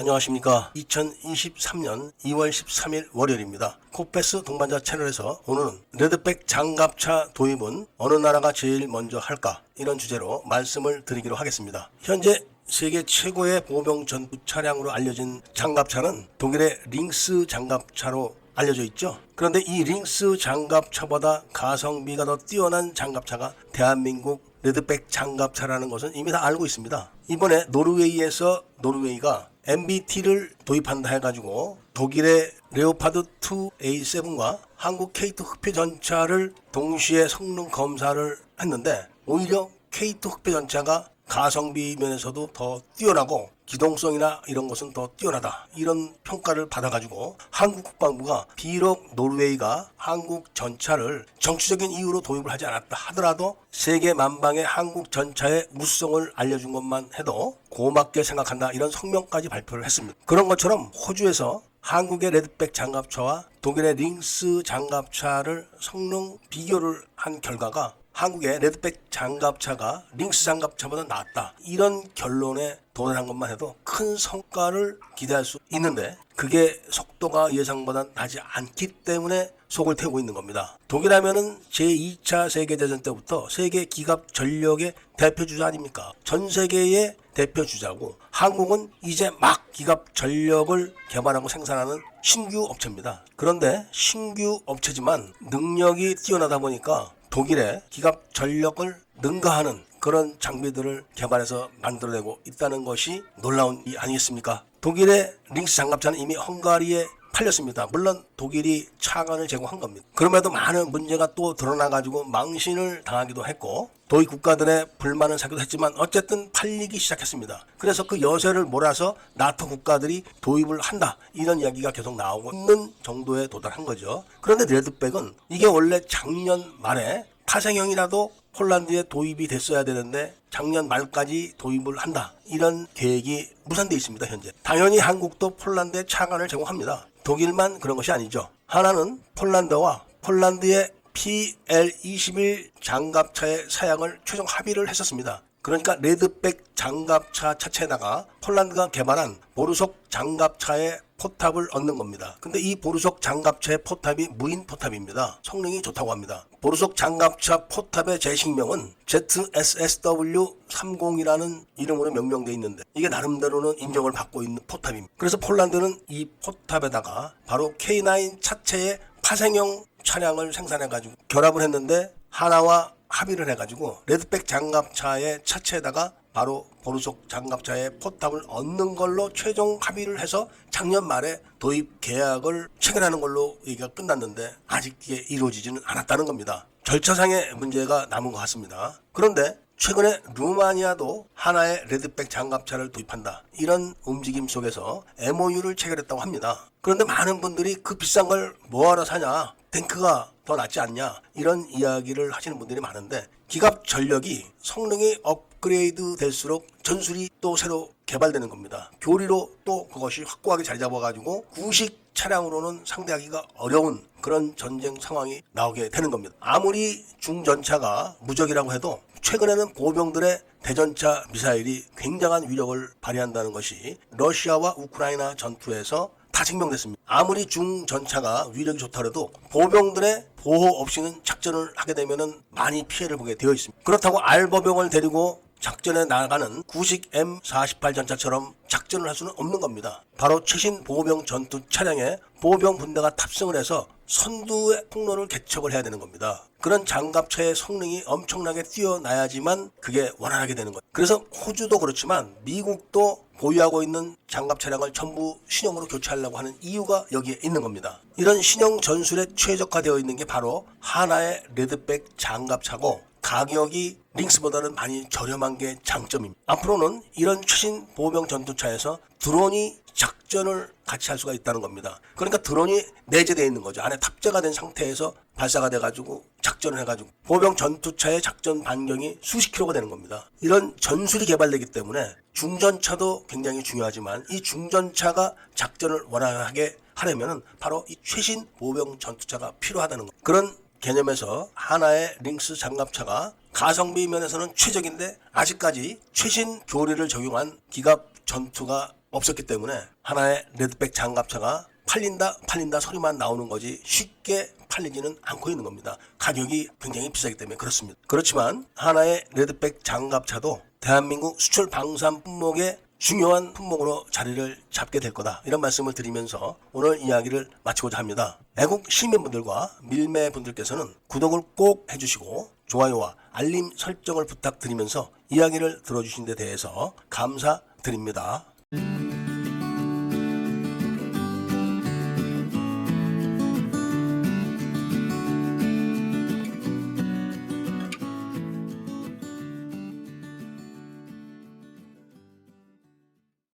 안녕하십니까. 2023년 2월 13일 월요일입니다. 코페스 동반자 채널에서 오늘은 레드백 장갑차 도입은 어느 나라가 제일 먼저 할까? 이런 주제로 말씀을 드리기로 하겠습니다. 현재 세계 최고의 보병 전투 차량으로 알려진 장갑차는 독일의 링스 장갑차로 알려져 있죠. 그런데 이 링스 장갑차보다 가성비가 더 뛰어난 장갑차가 대한민국 레드백 장갑차라는 것은 이미 다 알고 있습니다. 이번에 노르웨이에서 노르웨이가 MBT를 도입한다 해가지고 독일의 레오파드 2 A7과 한국 K2 흑표 전차를 동시에 성능 검사를 했는데 오히려 K2 흑표 전차가 가성비 면에서도 더 뛰어나고 기동성이나 이런 것은 더 뛰어나다 이런 평가를 받아가지고 한국 국방부가 비록 노르웨이가 한국 전차를 정치적인 이유로 도입을 하지 않았다 하더라도 세계 만방의 한국 전차의 우수성을 알려준 것만 해도 고맙게 생각한다 이런 성명까지 발표를 했습니다. 그런 것처럼 호주에서 한국의 레드백 장갑차와 독일의 링스 장갑차를 성능 비교를 한 결과가 한국의 레드백 장갑차가 링스 장갑차보다 낫다. 이런 결론에 도달한 것만 해도 큰 성과를 기대할 수 있는데 그게 속도가 예상보다 나지 않기 때문에 속을 태우고 있는 겁니다. 독일하면은 제2차 세계대전 때부터 세계 기갑 전력의 대표 주자 아닙니까? 전 세계의 대표 주자고 한국은 이제 막 기갑 전력을 개발하고 생산하는 신규 업체입니다. 그런데 신규 업체지만 능력이 뛰어나다 보니까 독일의 기갑 전력을 능가하는 그런 장비들을 개발해서 만들어내고 있다는 것이 놀라운 일 아니겠습니까? 독일의 링스 장갑차는 이미 헝가리에 팔렸습니다. 물론 독일이 차관을 제공한 겁니다. 그럼에도 많은 문제가 또 드러나가지고 망신을 당하기도 했고 도입 국가들의 불만을 사기도 했지만 어쨌든 팔리기 시작했습니다. 그래서 그 여세를 몰아서 나토 국가들이 도입을 한다 이런 이야기가 계속 나오고 있는 정도에 도달한 거죠. 그런데 레드백은 이게 원래 작년 말에 파생형이라도 폴란드에 도입이 됐어야 되는데 작년 말까지 도입을 한다. 이런 계획이 무산돼 있습니다, 현재. 당연히 한국도 폴란드에 차관을 제공합니다. 독일만 그런 것이 아니죠. 하나는 폴란드와 폴란드의 PL21 장갑차의 사양을 최종 합의를 했었습니다. 그러니까 레드백 장갑차 차체에다가 폴란드가 개발한 보르속 장갑차의 포탑을 얻는 겁니다. 근데 이 보르속 장갑차의 포탑이 무인 포탑입니다. 성능이 좋다고 합니다. 보르속 장갑차 포탑의 제식명은 ZSSW30이라는 이름으로 명명되어 있는데 이게 나름대로는 인정을 받고 있는 포탑입니다. 그래서 폴란드는 이 포탑에다가 바로 K9 차체의 파생형 차량을 생산해가지고 결합을 했는데 하나와 합의를 해가지고 레드백 장갑차의 차체에다가 바로 보르속 장갑차의 포탑을 얻는 걸로 최종 합의를 해서 작년 말에 도입 계약을 체결하는 걸로 얘기가 끝났는데 아직 이게 이루어지지는 않았다는 겁니다. 절차상의 문제가 남은 것 같습니다. 그런데 최근에 루마니아도 하나의 레드백 장갑차를 도입한다. 이런 움직임 속에서 MOU를 체결했다고 합니다. 그런데 많은 분들이 그 비싼 걸 뭐하러 사냐? 탱크가 더 낫지 않냐? 이런 이야기를 하시는 분들이 많은데 기갑 전력이 성능이 업그레이드 될수록 전술이 또 새로 개발되는 겁니다. 교리로 또 그것이 확고하게 자리 잡아가지고 구식 차량으로는 상대하기가 어려운 그런 전쟁 상황이 나오게 되는 겁니다. 아무리 중전차가 무적이라고 해도 최근에는 보병들의 대전차 미사일이 굉장한 위력을 발휘한다는 것이 러시아와 우크라이나 전투에서 다 증명됐습니다. 아무리 중전차가 위력이 좋다 해도 보병들의 보호 없이는 작전을 하게 되면은 많이 피해를 보게 되어 있습니다. 그렇다고 알보병을 데리고 작전에 나가는 구식 M48 전차처럼 작전을 할 수는 없는 겁니다. 바로 최신 보병 전투 차량에 보병 분대가 탑승을 해서 선두의 통로를 개척을 해야 되는 겁니다. 그런 장갑차의 성능이 엄청나게 뛰어나야지만 그게 원활하게 되는 거예요. 그래서 호주도 그렇지만 미국도 보유하고 있는 장갑 차량을 전부 신형으로 교체하려고 하는 이유가 여기에 있는 겁니다. 이런 신형 전술에 최적화되어 있는 게 바로 하나의 레드백 장갑차고 가격이 링스보다는 많이 저렴한 게 장점입니다. 앞으로는 이런 최신 보병 전투차에서 드론이 작전을 같이 할 수가 있다는 겁니다. 그러니까 드론이 내재되어 있는 거죠. 안에 탑재가 된 상태에서 발사가 돼가지고 작전을 해가지고 보병 전투차의 작전 반경이 수십 킬로가 되는 겁니다. 이런 전술이 개발되기 때문에 중전차도 굉장히 중요하지만 이 중전차가 작전을 원활하게 하려면은 바로 이 최신 보병 전투차가 필요하다는 것. 그런 개념에서 하나의 링스 장갑차가 가성비 면에서는 최적인데 아직까지 최신 교리를 적용한 기갑 전투가 없었기 때문에 하나의 레드백 장갑차가 팔린다 팔린다 소리만 나오는 거지 쉽게 팔리지는 않고 있는 겁니다. 가격이 굉장히 비싸기 때문에 그렇습니다. 그렇지만 하나의 레드백 장갑차도 대한민국 수출 방산 품목의 중요한 품목으로 자리를 잡게 될 거다. 이런 말씀을 드리면서 오늘 이야기를 마치고자 합니다. 애국 시민분들과 밀매분들께서는 구독을 꼭 해주시고 좋아요와 알림 설정을 부탁드리면서 이야기를 들어주신 데 대해서 감사드립니다.